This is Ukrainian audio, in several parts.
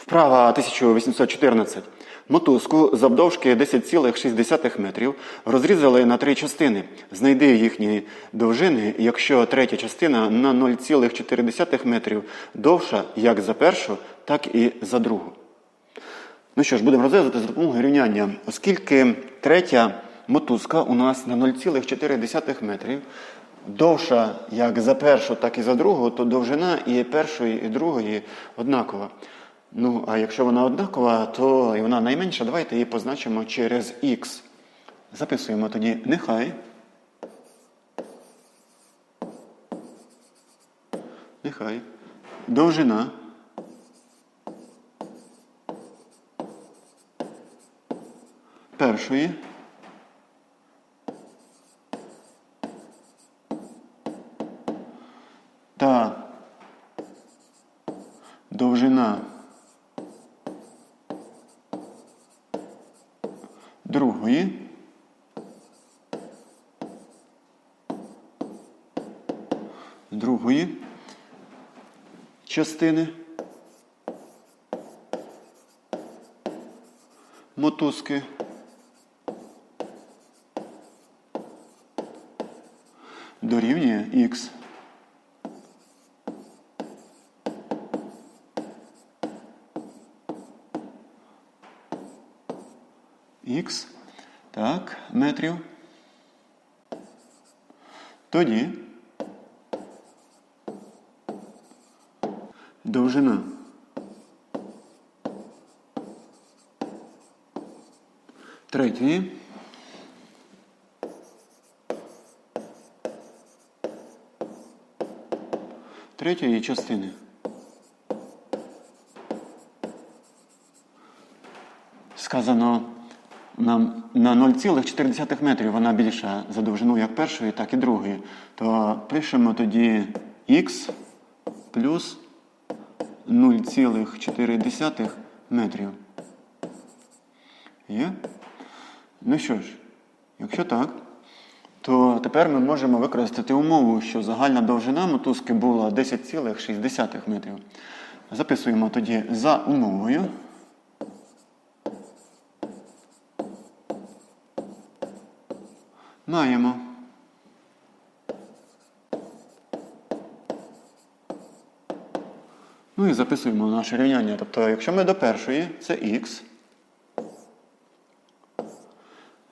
Вправа 1814. Мотузку завдовжки 10,6 метрів розрізали на три частини. Знайди їхні довжини, якщо третя частина на 0,4 метрів довша як за першу, так і за другу. Ну що ж, будемо розв'язувати за допомогою рівняння. Оскільки третя мотузка у нас на 0,4 метрів довша як за першу, так і за другу, то довжина і першої, і другої однакова. Ну, а якщо вона однакова, то і вона найменша, давайте її позначимо через х. Записуємо тоді нехай. Нехай. Довжина. першої та довжина другої другої частини мотузки дорівнює х. Х, так, метрів. Тоді довжина третьої третьої частини. Сказано нам на 0,4 метрів вона більша за довжину як першої, так і другої. То пишемо тоді х плюс 0,4 метрів. Є? Ну що ж, якщо так, то тепер ми можемо використати умову, що загальна довжина мотузки була 10,6 метрів. Записуємо тоді за умовою. Маємо. Ну і записуємо наше рівняння. Тобто, якщо ми до першої, це х.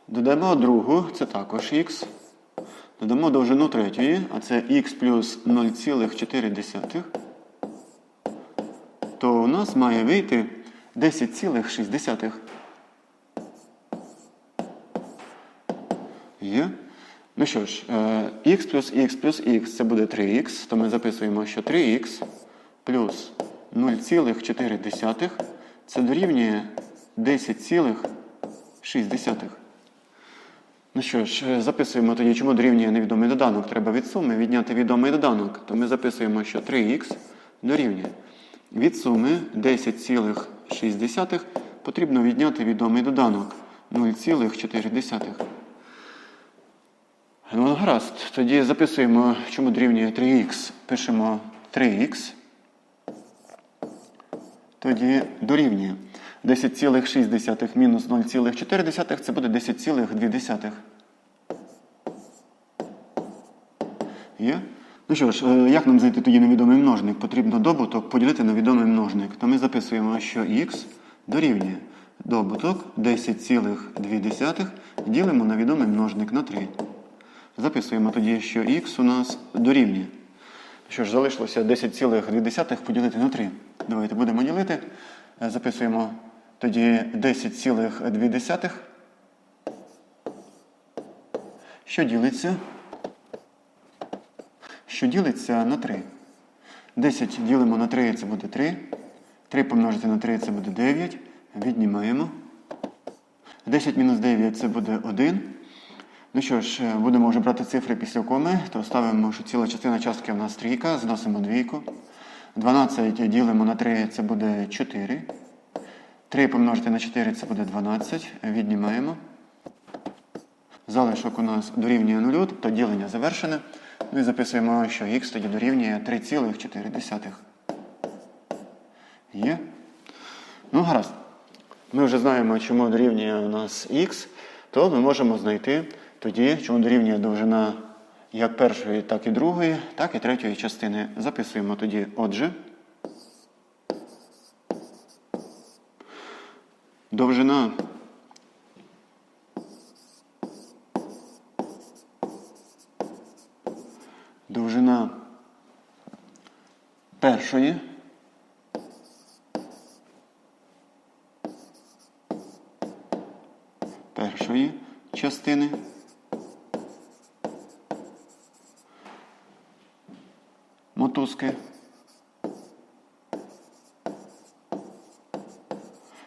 Додамо другу, це також х. Додамо довжину третьої, а це х плюс 0,4, то у нас має вийти 10,6. Є. Ну що ж, е, х плюс х плюс х це буде 3х, то ми записуємо, що 3х плюс 0,4 це дорівнює 10,6. Ну що ж, е, записуємо тоді, чому дорівнює невідомий доданок. Треба від суми відняти відомий доданок. То ми записуємо, що 3х дорівнює. Від суми 10,6 потрібно відняти відомий доданок 0,4. Ну, гаразд. Тоді записуємо, чому дорівнює 3х. Пишемо 3х. Тоді дорівнює 10,6 мінус 0,4 це буде 10,2. Є? Ну що ж, е, як нам знайти тоді невідомий множник? Потрібно добуток поділити на відомий множник. То ми записуємо, що х дорівнює добуток 10,2 ділимо на відомий множник на 3. Записуємо тоді, що х у нас дорівнює. Що ж, залишилося 10,2 поділити на 3. Давайте будемо ділити. Е, Записуємо тоді 10,2. Що ділиться? Що ділиться на 3. 10 ділимо на 3, це буде 3. 3 помножити на 3 це буде 9. Віднімаємо. 10 мінус 9 це буде 1. Ну що ж, е, будемо вже брати цифри після коми, то ставимо, що ціла частина частки у нас трійка, зносимо двійку. 12 ділимо на 3, це буде 4. 3 помножити на 4 це буде 12. Віднімаємо. Залишок у нас дорівнює 0, тобто ділення завершене. Ну і записуємо, що х тоді дорівнює 3,4. Є. Ну, гаразд. Ми вже знаємо, чому дорівнює у нас х, то ми можемо знайти тоді, чому дорівнює довжина як першої, так і другої, так і третьої частини. Записуємо тоді, отже. Довжина довжина першої першої частини мотузки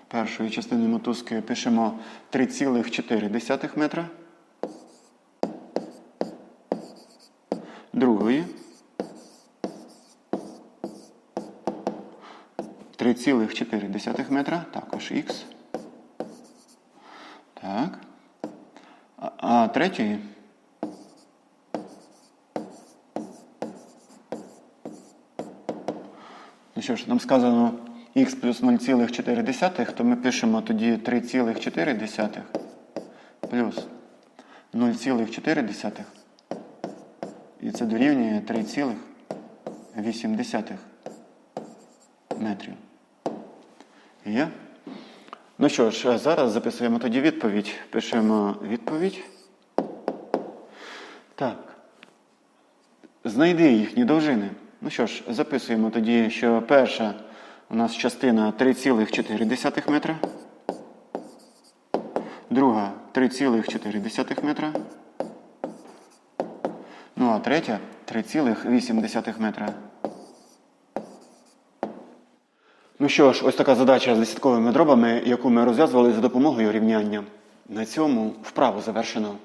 першої частини мотузки пишемо 3,4 метра. Другої 3,4 метра, також х. Так. А, а третьої Ну що ж, нам сказано х плюс 0,4, то ми пишемо тоді 3,4 плюс 0,4. І це дорівнює 3,8 метрів. Є? Ну що ж, зараз записуємо тоді відповідь. Пишемо відповідь. Так. Знайди їхні довжини. Ну що ж, записуємо тоді, що перша у нас частина 3,4 метра. Друга 3,4 метра. Ну а третя 3,8 метра. Ну що ж, ось така задача з десятковими дробами, яку ми розв'язували за допомогою рівняння. На цьому вправу завершено.